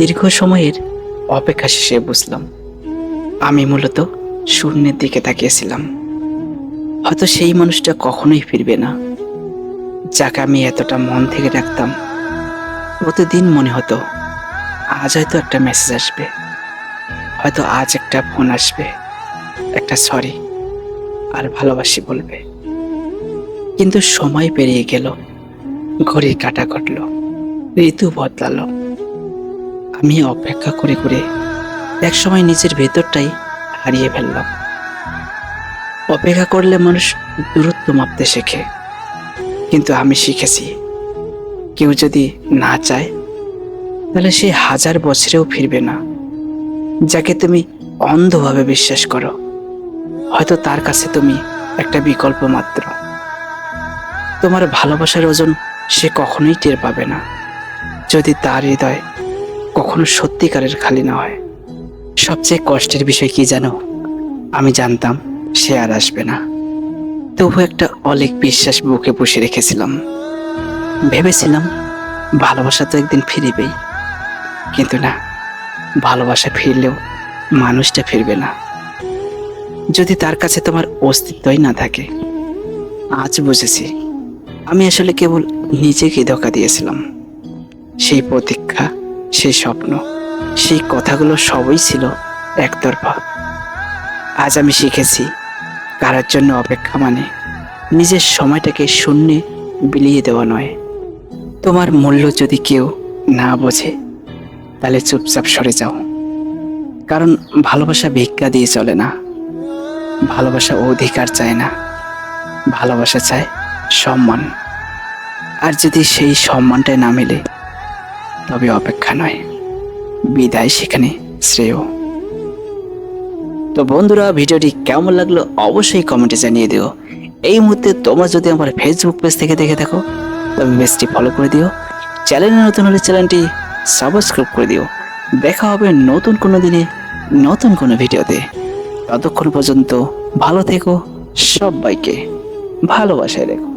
দীর্ঘ সময়ের অপেক্ষা শেষে বুঝলাম, আমি মূলত শূন্যের দিকে তাকিয়েছিলাম। হয়তো সেই মানুষটা কখনোই ফিরবে না, যাকে আমি এতটা মন থেকে ডাকতাম। প্রতিদিন মনে হতো, আজ হয়তো একটা মেসেজ আসবে, হয়তো আজ একটা ফোন আসবে, একটা সরি আর ভালোবাসি বলবে। কিন্তু সময় পেরিয়ে গেল, ঘড়ির কাটা ঘটল, ঋতু বদলালো। আমি অপেক্ষা করে করে একসময় নিজের ভেতরটাই হারিয়ে ফেললাম। অপেক্ষা করলে মানুষ দূরত্ব মাপতে শেখে, কিন্তু আমি শিখেছি, কেউ যদি না চায়, তাহলে সে হাজার বছরেও ফিরবে না। যাকে তুমি অন্ধভাবে বিশ্বাস করো, হয়তো তার কাছে তুমি একটা বিকল্প মাত্র। তোমার ভালোবাসার ওজন সে কখনোই টের পাবে না। যদি তার হৃদয় কখনো সত্যিকারের খালি না হয়। সবচেয়ে কষ্টের বিষয় কি জানো? আমি জানতাম সে আর আসবে না। তবু একটা অলেক বিশ্বাস বুকে পুষে রেখেছিলাম। ভেবেছিলাম ভালোবাসা তো একদিন ফিরবেই। কিন্তু না, ভালোবাসা ফিরলেও মানুষটা ফিরবে না। যদি তার কাছে তোমার অস্তিত্বই না থাকে, আজ বুঝেছি আমি আসলে কেবল নিজেকে ধোকা দিয়েছিলাম। সেই প্রতীক্ষা সেই স্বপ্ন। সেই কথাগুলো সবই ছিল একতরফা। আজ আমি শিখেছি কারার জন্য অপেক্ষা মানে নিজের সময়টাকে শূন্যে বিলিয়ে দেওয়া নয়। তোমার মূল্য যদি কেউ না বোঝে, তাহলে চুপচাপ সরে যাও। কারণ ভালোবাসা ভিক্ষা দিয়ে চলে না। ভালোবাসা অধিকার চায় না। ভালোবাসা চায় সম্মান। আর যদি সেই সম্মানটাই না মেলে তবে অপেক্ষা নয়। বিদায় সেখানে, শ্রেয়। তো বন্ধুরা, ভিডিওটি কেমন লাগল অবশ্যই কমেন্টে জানিয়ে দিও। এই মুহূর্তে তোমরা যদি আমার ফেসবুক পেজ থেকে দেখে থাকো, তবে পেজটি ফলো করে দিও। চ্যানেলে নতুন হলে চ্যানেলটি সাবস্ক্রাইব করে দিও। দেখা হবে নতুন কোনো দিনে, নতুন কোনো ভিডিওতে। ততক্ষণ পর্যন্ত ভালো থেকো, সবাইকে ভালোবাসায় রেখো।